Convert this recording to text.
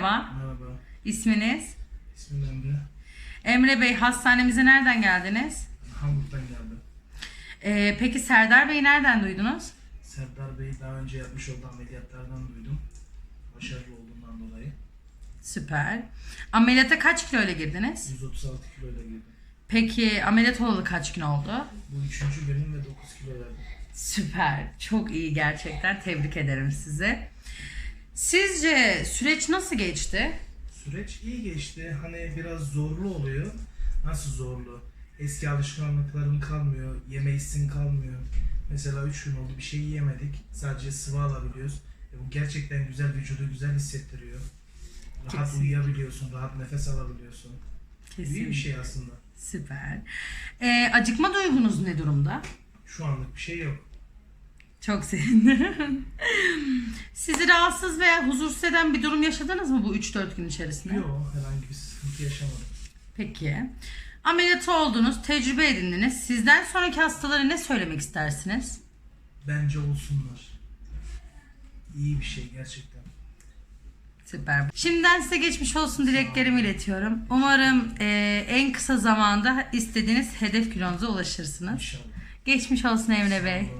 Merhaba. Merhaba, İsminiz? ismim Emre. Emre Bey hastanemize nereden geldiniz? Hamburg'dan geldim. Ee, peki Serdar Bey'i nereden duydunuz? Serdar Bey daha önce yapmış olduğu ameliyatlardan duydum. Başarılı olduğundan dolayı. Süper. Ameliyata kaç kilo ile girdiniz? 136 kiloyla girdim. Peki ameliyat olalı kaç gün oldu? Bu üçüncü günüm ve 9 kilo verdim. Süper. Çok iyi gerçekten. Tebrik ederim sizi. Sizce süreç nasıl geçti? Süreç iyi geçti. Hani biraz zorlu oluyor. Nasıl zorlu? Eski alışkanlıkların kalmıyor. Yeme hissin kalmıyor. Mesela 3 gün oldu bir şey yiyemedik. Sadece sıvı alabiliyoruz. E bu gerçekten güzel vücudu güzel hissettiriyor. Rahat Kesin. uyuyabiliyorsun, rahat nefes alabiliyorsun. İyi bir şey aslında. Süper. Ee, acıkma duygunuz ne durumda? Şu anlık bir şey yok. Çok sevindim. Sizi rahatsız veya huzursuz eden bir durum yaşadınız mı bu 3-4 gün içerisinde? Yok, herhangi bir sıkıntı yaşamadım. Peki. Ameliyat oldunuz, tecrübe edindiniz. Sizden sonraki hastalara ne söylemek istersiniz? Bence olsunlar. İyi bir şey gerçekten. Süper. Şimdiden size geçmiş olsun dileklerimi iletiyorum. Umarım e, en kısa zamanda istediğiniz hedef kilonuza ulaşırsınız. İnşallah. Geçmiş olsun Emre Bey.